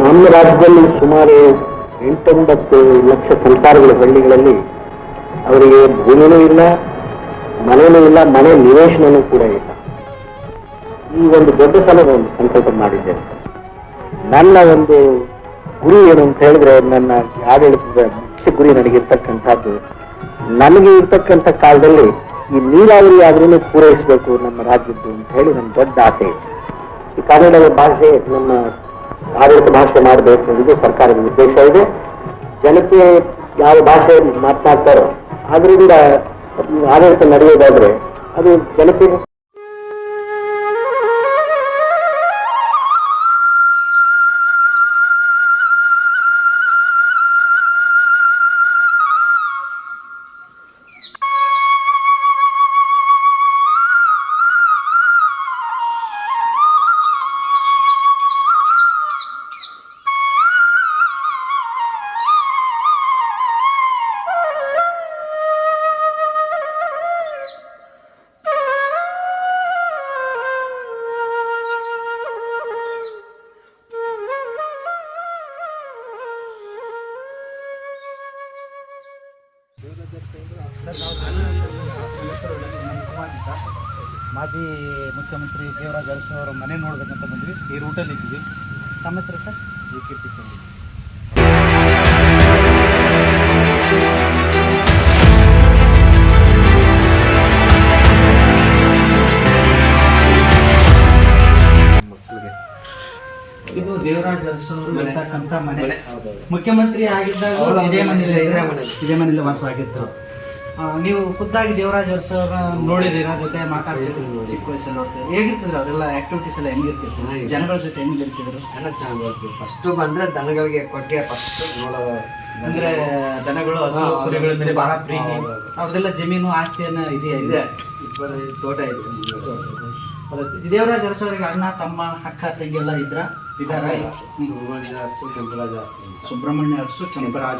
ನಮ್ಮ ರಾಜ್ಯದಲ್ಲಿ ಸುಮಾರು ಎಂಟೊಂಬತ್ತು ಲಕ್ಷ ಸಂಸಾರಗಳು ಹಳ್ಳಿಗಳಲ್ಲಿ ಅವರಿಗೆ ಭೂಮಿನೂ ಇಲ್ಲ ಮನೆಯೂ ಇಲ್ಲ, ಮನೆ ನಿವೇಶನವೂ ಕೂಡ ಇಲ್ಲ. ಈ ಒಂದು ದೊಡ್ಡ ಸಲದ ಒಂದು ಸಂಕಲ್ಪ ಮಾಡಿದ್ದೇನೆ. ನನ್ನ ಒಂದು ಗುರಿ ಏನು ಅಂತ ಹೇಳಿದ್ರೆ, ನನ್ನ ಆಡಳಿತದ ಮುಖ್ಯ ಗುರಿ ನನಗಿರ್ತಕ್ಕಂಥದ್ದು ನನಗೆ ಇರ್ತಕ್ಕಂಥ ಕಾಲದಲ್ಲಿ ಈ ನೀರಾವರಿ ಆದ್ರೂ ಪೂರೈಸಬೇಕು ನಮ್ಮ ರಾಜ್ಯದ್ದು ಅಂತ ಹೇಳಿ ನನ್ನ ದೊಡ್ಡ ಆಸೆ. ಈ ಕನ್ನಡದ ಭಾಷೆ ನಮ್ಮ ಆಡಳಿತ ಭಾಷೆ ಮಾಡಬೇಕು ಎಂದು ಸರ್ಕಾರದ ಉದ್ದೇಶ ಇದೆ. ಜನತೆ ಯಾವ ಭಾಷೆ ಮಾತನಾಡ್ತಾರೋ, ಅದರಿಂದ ಆಡಳಿತ ನಡೆಯೋದಾದ್ರೆ ಅದು ಜನತೆಗೆ ಮಾಜಿ ಮುಖ್ಯಮಂತ್ರಿ ದೇವರಾಜ್ ಅರಸು ಅವರ ಮನೆ ನೋಡ್ಬೇಕಂತ ಬಂದ್ವಿ. ಈ ರೂಟಲ್ಲಿ ಇದ್ವಿ ತಮ್ಮ ಹೆಸರು ಸರ್? ವಿ ಕೀರ್ತಿ ಚಂದ್ರ. ದೇವರಾಜ್ ಅರಸು ಇರ್ತಕ್ಕಂತ ಮನೆ. ಮುಖ್ಯಮಂತ್ರಿ ಆಗಿದ್ದಾಗ ಇದೇ ಮನೆಯಲ್ಲಿ ಇದೇ ಮನೆಯಲ್ಲಿ. ಇದೇ ವಾಸವಾಗಿತ್ತು ನೀವು ಖುದ್ದಾಗಿ ದೇವರಾಜ್ ಅರಸವ್ರ ನೋಡಿದೀರಾ ಜೊತೆ ಮಾತಾಡ್ತಿದ್ರು ಚಿಕ್ಕ ವಯಸ್ಸಲ್ಲಿ ನೋಡ್ತೀವಿ ಹೇಗಿರ್ತಿದ್ರು ಅವರೆಲ್ಲ ಆಕ್ಟಿವಿಟೀಸ್ ಎಲ್ಲ ಹೆಂಗಿರ್ತಿದ್ರು. ಜನಗಳ ಜೊತೆ ಹೆಂಗಿರ್ತಿದ್ರು? ಚೆನ್ನಾಗಿ ಚೆನ್ನಾಗಿ ಫಸ್ಟ್ ಬಂದ್ರೆ ದನಗಳಿಗೆ ಕೊಟ್ಟಿಗೆ ಫಸ್ಟ್ ನೋಡೋದು. ಅಂದ್ರೆ ದನಗಳು ಹಸು ಕುರಿಗಳ ಮೇಲೆ ಬಹಳ ಪ್ರೀತಿ. ಅವ್ರದೆಲ್ಲ ಜಮೀನು ಆಸ್ತಿಯನ್ನ ಇದೆಯಾ ಇದೆ. ಇಪ್ಪತ್ತೈದು ತೋಟ ಇದೆ. ದೇವರಾಜ್ ಅರಸವರಿಗೆ ಅಣ್ಣ ತಮ್ಮ ಅಕ್ಕ ತಂಗಿ ಎಲ್ಲ ಇದ್ರ? ಇದಾರ? ಸುಬ್ರಹ್ಮಣ್ಯ ಅರಸು ಕೆಂಪರಾಜ. ಸುಬ್ರಹ್ಮಣ್ಯ ಅರಸು ಕೆಂಪರಾಜ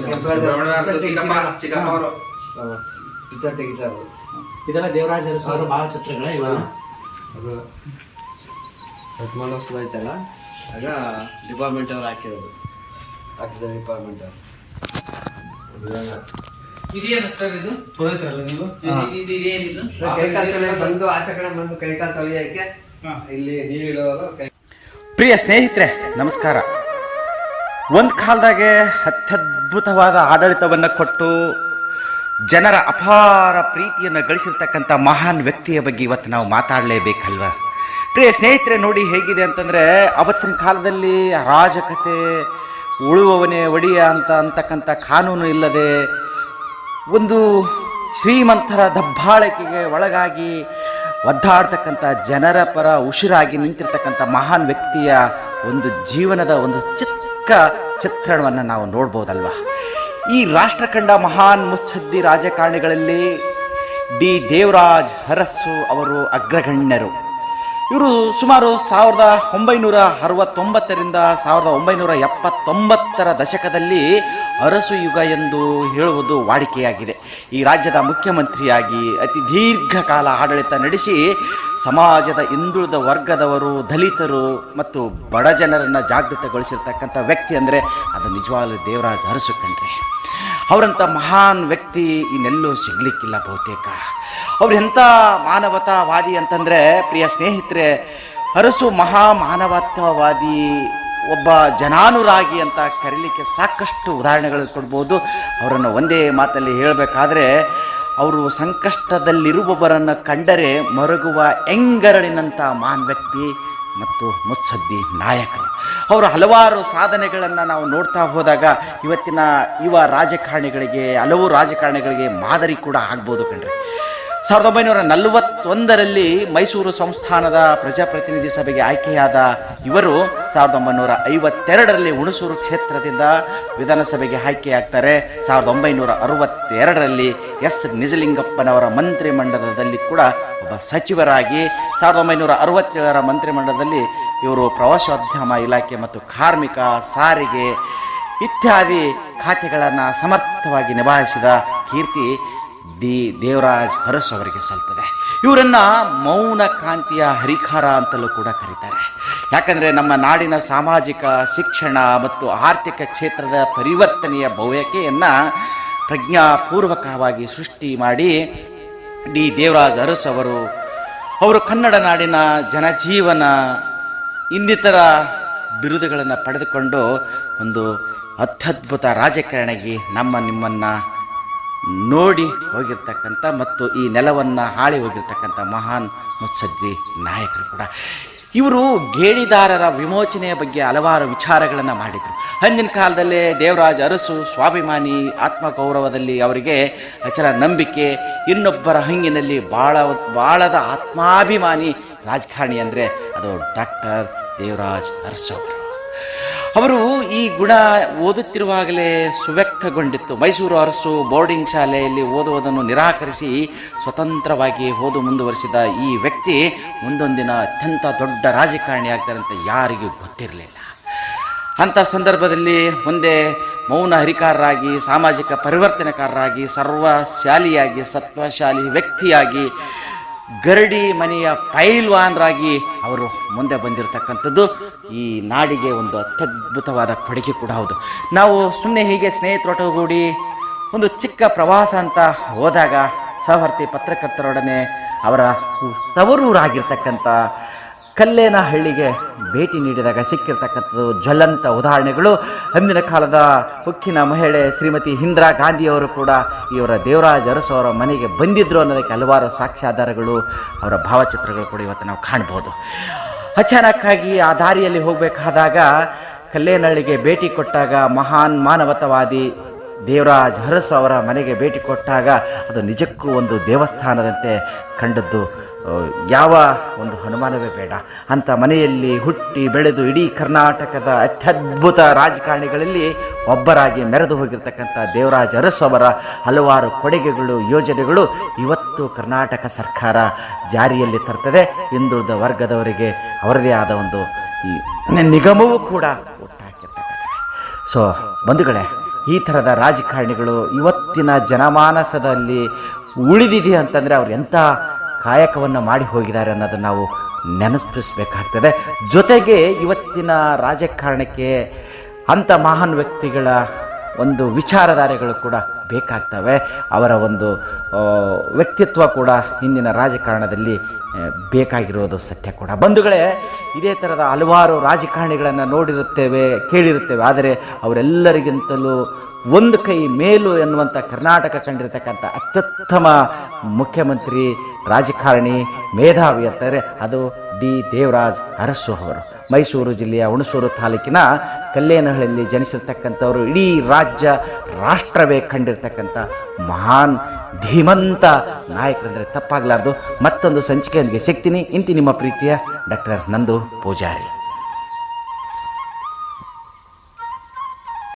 ಪಿಕ್ಚರ್ ತೆಗಿತಾರೆ. ಇದೆಲ್ಲ ದೇವರಾಜ ಅರಸು ಅವರ ಭಾವಚಿತ್ರಗಳ ಇವೆಲ್ಲ ಅದು ಶತಮಾನೋತ್ಸವ ಐತಲ್ಲ? ಆಗ ಡಿಪಾರ್ಟ್ಮೆಂಟ್ ಅವ್ರು ಹಾಕಿರೋದು. ಹಾಕಿದ ಡಿಪಾರ್ಟ್ಮೆಂಟ್ ಅವ್ರು. ಇದೇನು ಸರ್ ಇದು? ಪುರೋಹಿತರಲ್ಲ ನೀವು. ಇದು- ಇದು ಇದೇನಿದು? ಕೈ ಕಾಲು ಬಂದು ಆಚೆ ಕಡೆ ಬಂದು ಕೈ ಕಾಲು ತೊಳೆಯಕ್ಕೆ ಹಾ. ಇಲ್ಲಿ ನೀರು ಇಡೋರು ಕೈ ಪ್ರಿಯ ಸ್ನೇಹಿತರೆ, ನಮಸ್ಕಾರ. ಒಂದು ಕಾಲದಾಗೆ ಅತ್ಯದ್ಭುತವಾದ ಆಡಳಿತವನ್ನು ಕೊಟ್ಟು ಜನರ ಅಪಾರ ಪ್ರೀತಿಯನ್ನು ಗಳಿಸಿರ್ತಕ್ಕಂಥ ಮಹಾನ್ ವ್ಯಕ್ತಿಯ ಬಗ್ಗೆ ಇವತ್ತು ನಾವು ಮಾತಾಡಲೇಬೇಕಲ್ವ? ಪ್ರಿಯ ಸ್ನೇಹಿತರೆ, ನೋಡಿ ಹೇಗಿದೆ ಅಂತಂದರೆ, ಅವತ್ತಿನ ಕಾಲದಲ್ಲಿ ಅರಾಜಕತೆ, ಉಳುವವನೇ ಒಡೆಯ ಅಂತ ಅಂತಕ್ಕಂಥ ಕಾನೂನು ಇಲ್ಲದೆ ಒಂದು ಶ್ರೀಮಂತರ ದಬ್ಬಾಳಿಕೆಗೆ ಒಳಗಾಗಿ ಒದ್ದಾಡ್ತಕ್ಕಂಥ ಜನರ ಪರ ಉಸಿರಾಗಿ ನಿಂತಿರ್ತಕ್ಕಂಥ ಮಹಾನ್ ವ್ಯಕ್ತಿಯ ಒಂದು ಜೀವನದ ಒಂದು ಚಿಕ್ಕ ಚಿತ್ರಣವನ್ನು ನಾವು ನೋಡ್ಬೋದಲ್ವ? ಈ ರಾಷ್ಟ್ರ ಕಂಡ ಮಹಾನ್ ಮುಚ್ಚದ್ದಿ ರಾಜಕಾರಣಿಗಳಲ್ಲಿ ಡಿ ದೇವರಾಜ್ ಹರಸ್ಸು ಅವರು ಅಗ್ರಗಣ್ಯರು. ಇವರು ಸುಮಾರು ಸಾವಿರದ ಒಂಬೈನೂರ ಅರವತ್ತೊಂಬತ್ತರಿಂದ ಸಾವಿರದ ಒಂಬೈನೂರ ಎಪ್ಪತ್ತೊಂಬತ್ತರ ದಶಕದಲ್ಲಿ ಅರಸು ಯುಗ ಎಂದು ಹೇಳುವುದು ವಾಡಿಕೆಯಾಗಿದೆ. ಈ ರಾಜ್ಯದ ಮುಖ್ಯಮಂತ್ರಿಯಾಗಿ ಅತಿ ದೀರ್ಘಕಾಲ ಆಡಳಿತ ನಡೆಸಿ ಸಮಾಜದ ಹಿಂದುಳಿದ ವರ್ಗದವರು, ದಲಿತರು ಮತ್ತು ಬಡ ಜನರನ್ನು ಜಾಗೃತಗೊಳಿಸಿರ್ತಕ್ಕಂಥ ವ್ಯಕ್ತಿ ಅಂದರೆ ಅದು ನಿಜವಾಗ್ಲೂ ದೇವರಾಜ ಅರಸು ಕಣ್ರಿ. ಅವರಂಥ ಮಹಾನ್ ವ್ಯಕ್ತಿ ಇನ್ನೆಲ್ಲೂ ಸಿಗ್ಲಿಕ್ಕಿಲ್ಲ ಬಹುತೇಕ. ಅವ್ರು ಎಂಥ ಮಾನವತಾವಾದಿ ಅಂತಂದರೆ, ಪ್ರಿಯ ಸ್ನೇಹಿತರೆ, ಅರಸು ಮಹಾ ಮಾನವತಾವಾದಿ ಒಬ್ಬ ಜನಾನುರಾಗಿ ಅಂತ ಕರೀಲಿಕ್ಕೆ ಸಾಕಷ್ಟು ಉದಾಹರಣೆಗಳು ಕೊಡ್ಬೋದು. ಅವರನ್ನು ಒಂದೇ ಮಾತಲ್ಲಿ ಹೇಳಬೇಕಾದ್ರೆ, ಅವರು ಸಂಕಷ್ಟದಲ್ಲಿರುವವರನ್ನು ಕಂಡರೆ ಮರಗುವ ಎಂಗರಳಿನಂಥ ಮಹಾನ್ ವ್ಯಕ್ತಿ ಮತ್ತು ಮುತ್ಸದ್ದಿ ನಾಯಕರು. ಅವರ ಹಲವಾರು ಸಾಧನೆಗಳನ್ನು ನಾವು ನೋಡ್ತಾ ಹೋದಾಗ ಇವತ್ತಿನ ಯುವ ರಾಜಕಾರಣಿಗಳಿಗೆ, ಹಲವು ರಾಜಕಾರಣಿಗಳಿಗೆ ಮಾದರಿ ಕೂಡ ಆಗ್ಬೋದು ಕಣ್ರಿ. ಸಾವಿರದ ಒಂಬೈನೂರ ನಲವತ್ತೊಂದರಲ್ಲಿ ಮೈಸೂರು ಸಂಸ್ಥಾನದ ಪ್ರಜಾಪ್ರತಿನಿಧಿ ಸಭೆಗೆ ಆಯ್ಕೆಯಾದ ಇವರು ಸಾವಿರದ ಒಂಬೈನೂರ ಐವತ್ತೆರಡರಲ್ಲಿ ಹುಣಸೂರು ಕ್ಷೇತ್ರದಿಂದ ವಿಧಾನಸಭೆಗೆ ಆಯ್ಕೆಯಾಗ್ತಾರೆ. ಸಾವಿರದ ಒಂಬೈನೂರ ಅರವತ್ತೆರಡರಲ್ಲಿ ಎಸ್. ನಿಜಲಿಂಗಪ್ಪನವರ ಮಂತ್ರಿಮಂಡಲದಲ್ಲಿ ಕೂಡ ಒಬ್ಬ ಸಚಿವರಾಗಿ, ಸಾವಿರದ ಒಂಬೈನೂರ ಅರವತ್ತೇಳರ ಮಂತ್ರಿಮಂಡಲದಲ್ಲಿ ಇವರು ಪ್ರವಾಸೋದ್ಯಮ ಇಲಾಖೆ ಮತ್ತು ಕಾರ್ಮಿಕ ಸಾರಿಗೆ ಇತ್ಯಾದಿ ಖಾತೆಗಳನ್ನು ಸಮರ್ಥವಾಗಿ ನಿಭಾಯಿಸಿದ ಕೀರ್ತಿ ಡಿ ದೇವರಾಜ್ ಹರಸ್ ಅವರಿಗೆ ಸಲ್ತದೆ. ಇವರನ್ನ ಮೌನ ಕ್ರಾಂತಿಯ ಹರಿಕಾರ ಅಂತಲೂ ಕೂಡ ಕರೀತಾರೆ. ಯಾಕಂದರೆ ನಮ್ಮ ನಾಡಿನ ಸಾಮಾಜಿಕ, ಶಿಕ್ಷಣ ಮತ್ತು ಆರ್ಥಿಕ ಕ್ಷೇತ್ರದ ಪರಿವರ್ತನೆಯ ಬಯಕೆಯನ್ನು ಪ್ರಜ್ಞಾಪೂರ್ವಕವಾಗಿ ಸೃಷ್ಟಿ ಮಾಡಿ ಡಿ ದೇವರಾಜ್ ಅರಸ್ ಅವರು ಅವರು ಕನ್ನಡ ನಾಡಿನ ಜನಜೀವನ ಇನ್ನಿತರ ಬಿರುದುಗಳನ್ನು ಪಡೆದುಕೊಂಡು ಒಂದು ಅತ್ಯದ್ಭುತ ರಾಜಕಾರಣಿಗೆ ನಮ್ಮ ನಿಮ್ಮನ್ನು ನೋಡಿ ಹೋಗಿರ್ತಕ್ಕಂಥ ಮತ್ತು ಈ ನೆಲವನ್ನು ಹಾಳಿ ಹೋಗಿರ್ತಕ್ಕಂಥ ಮಹಾನ್ ಮುತ್ಸದ್ದಿ ನಾಯಕರು ಕೂಡ. ಇವರು ಗೇಣಿದಾರರ ವಿಮೋಚನೆಯ ಬಗ್ಗೆ ಹಲವಾರು ವಿಚಾರಗಳನ್ನು ಮಾಡಿದರು. ಅಂದಿನ ಕಾಲದಲ್ಲೇ ದೇವರಾಜ್ ಅರಸು ಸ್ವಾಭಿಮಾನಿ ಆತ್ಮಗೌರವದಲ್ಲಿ ಅವರಿಗೆ ಅಚಲ ನಂಬಿಕೆ, ಇನ್ನೊಬ್ಬರ ಹಂಗಿನಲ್ಲಿ ಬಾಳ ಬಾಳದ ಆತ್ಮಾಭಿಮಾನಿ ರಾಜಕಾರಣಿ ಅಂದರೆ ಅದು ಡಾಕ್ಟರ್ ದೇವರಾಜ್ ಅರಸು ಅವರು. ಅವರು ಈ ಗುಣ ಓದುತ್ತಿರುವಾಗಲೇ ಸುವ್ಯಕ್ತಗೊಂಡಿತ್ತು. ಮೈಸೂರು ಅರಸು ಬೋರ್ಡಿಂಗ್ ಶಾಲೆಯಲ್ಲಿ ಓದುವುದನ್ನು ನಿರಾಕರಿಸಿ ಸ್ವತಂತ್ರವಾಗಿ ಓದು ಮುಂದುವರಿಸಿದ ಈ ವ್ಯಕ್ತಿ ಮುಂದೊಂದಿನ ಅತ್ಯಂತ ದೊಡ್ಡ ರಾಜಕಾರಣಿ ಆಗ್ತಾರೆ ಅಂತ ಯಾರಿಗೂ ಗೊತ್ತಿರಲಿಲ್ಲ. ಅಂಥ ಸಂದರ್ಭದಲ್ಲಿ ಮುಂದೆ ಮೌನ ಹರಿಕಾರರಾಗಿ, ಸಾಮಾಜಿಕ ಪರಿವರ್ತನೆಕಾರರಾಗಿ, ಸರ್ವಶಾಲಿಯಾಗಿ, ಸತ್ವಶಾಲಿ ವ್ಯಕ್ತಿಯಾಗಿ ಗರಡಿ ಮನೆಯ ಪೈಲ್ವಾನ್ರಾಗಿ ಅವರು ಮುಂದೆ ಬಂದಿರತಕ್ಕಂಥದ್ದು. ಈ ನಾಡಿಗೆ ಒಂದು ಅತ್ಯದ್ಭುತವಾದ ಕೊಡುಗೆ ಕೂಡ ಹೌದು. ನಾವು ಸುಮ್ಮನೆ ಹೀಗೆ ಸ್ನೇಹಿತರೊಟ್ಟುಗೂಡಿ ಒಂದು ಚಿಕ್ಕ ಪ್ರವಾಸ ಅಂತ ಹೋದಾಗ ಸಹವರ್ತಿ ಪತ್ರಕರ್ತರೊಡನೆ ಅವರ ತವರೂರಾಗಿರ್ತಕ್ಕಂಥ ಕಲ್ಲೇನಹಳ್ಳಿಗೆ ಭೇಟಿ ನೀಡಿದಾಗ ಸಿಕ್ಕಿರ್ತಕ್ಕಂಥದ್ದು ಜ್ವಲಂತ ಉದಾಹರಣೆಗಳು. ಅಂದಿನ ಕಾಲದ ಹುಕ್ಕಿನ ಮಹಿಳೆ ಶ್ರೀಮತಿ ಇಂದಿರಾ ಗಾಂಧಿಯವರು ಕೂಡ ಇವರ ದೇವರಾಜ ಅರಸು ಅವರ ಮನೆಗೆ ಬಂದಿದ್ದರು ಅನ್ನೋದಕ್ಕೆ ಹಲವಾರು ಸಾಕ್ಷ್ಯಾಧಾರಗಳು, ಅವರ ಭಾವಚಿತ್ರಗಳು ಕೂಡ ಇವತ್ತು ನಾವು ಕಾಣ್ಬೋದು. ಅಚಾನಕ್ಕಾಗಿ ಆ ದಾರಿಯಲ್ಲಿ ಹೋಗಬೇಕಾದಾಗ ಕಲ್ಲೇನಹಳ್ಳಿಗೆ ಭೇಟಿ ಕೊಟ್ಟಾಗ ಮಹಾನ್ ಮಾನವತವಾದಿ ದೇವರಾಜ್ ಹರಸು ಅವರ ಮನೆಗೆ ಭೇಟಿ ಕೊಟ್ಟಾಗ ಅದು ನಿಜಕ್ಕೂ ಒಂದು ದೇವಸ್ಥಾನದಂತೆ ಕಂಡದ್ದು. ಯಾವ ಒಂದು ಅನುಮಾನವೇ ಬೇಡ. ಅಂಥ ಮನೆಯಲ್ಲಿ ಹುಟ್ಟಿ ಬೆಳೆದು ಇಡೀ ಕರ್ನಾಟಕದ ಅತ್ಯದ್ಭುತ ರಾಜಕಾರಣಿಗಳಲ್ಲಿ ಒಬ್ಬರಾಗಿ ಮೆರೆದು ಹೋಗಿರ್ತಕ್ಕಂಥ ದೇವರಾಜ್ ಅರಸು ಅವರ ಹಲವಾರು ಕೊಡುಗೆಗಳು, ಯೋಜನೆಗಳು ಇವತ್ತು ಕರ್ನಾಟಕ ಸರ್ಕಾರ ಜಾರಿಯಲ್ಲಿ ತರ್ತದೆ. ಹಿಂದುಳಿದ ವರ್ಗದವರಿಗೆ ಅವರದೇ ಆದ ಒಂದು ಈ ನಿಗಮವೂ ಕೂಡ ಒಟ್ಟಾಗಿರ್ತಕ್ಕಂಥ ಸೊ ಬಂಧುಗಳೇ ಈ ಥರದ ರಾಜಕಾರಣಿಗಳು ಇವತ್ತಿನ ಜನಮಾನಸದಲ್ಲಿ ಉಳಿದಿದೆ ಅಂತಂದರೆ ಅವ್ರು ಎಂಥ ಕಾಯಕವನ್ನು ಮಾಡಿ ಹೋಗಿದ್ದಾರೆ ಅನ್ನೋದನ್ನು ನಾವು ನೆನಪಿಸ್ಬೇಕಾಗ್ತದೆ ಜೊತೆಗೆ ಇವತ್ತಿನ ರಾಜಕಾರಣಕ್ಕೆ ಅಂಥ ಮಹಾನ್ ವ್ಯಕ್ತಿಗಳ ಒಂದು ವಿಚಾರಧಾರೆಗಳು ಕೂಡ ಬೇಕಾಗ್ತವೆ. ಅವರ ಒಂದು ವ್ಯಕ್ತಿತ್ವ ಕೂಡ ಇಂದಿನ ರಾಜಕಾರಣದಲ್ಲಿ ಬೇಕಾಗಿರೋದು ಸತ್ಯ ಕೂಡ. ಬಂಧುಗಳೇ, ಇದೇ ಥರದ ಹಲವಾರು ರಾಜಕಾರಣಿಗಳನ್ನು ನೋಡಿರುತ್ತೇವೆ, ಕೇಳಿರುತ್ತೇವೆ. ಆದರೆ ಅವರೆಲ್ಲರಿಗಿಂತಲೂ ಒಂದು ಕೈ ಮೇಲು ಎನ್ನುವಂಥ ಕರ್ನಾಟಕ ಕಂಡಿರತಕ್ಕಂಥ ಅತ್ಯುತ್ತಮ ಮುಖ್ಯಮಂತ್ರಿ, ರಾಜಕಾರಣಿ, ಮೇಧಾವಿ ಅಂತಾರೆ ಅದು ಡಿ. ದೇವರಾಜ್ ಅರಸು ಅವರು. ಮೈಸೂರು ಜಿಲ್ಲೆಯ ಹುಣಸೂರು ತಾಲೂಕಿನ ಕಲ್ಲೇನಹಳ್ಳಿಯಲ್ಲಿ ಜನಿಸಿರ್ತಕ್ಕಂಥವರು ಇಡೀ ರಾಜ್ಯ ರಾಷ್ಟ್ರವೇ ಕಂಡಿರ್ತಕ್ಕಂಥ ಮಹಾನ್, ಧೀಮಂತ ನಾಯಕರಂದರೆ ತಪ್ಪಾಗಲಾರ್ದು. ಮತ್ತೊಂದು ಸಂಚಿಕೆಯೊಂದಿಗೆ ಸಿಗ್ತೀನಿ ಇಂತಿ ನಿಮ್ಮ ಪ್ರೀತಿಯ ಡಾಕ್ಟರ್ ನಂದು ಪೂಜಾರಿ.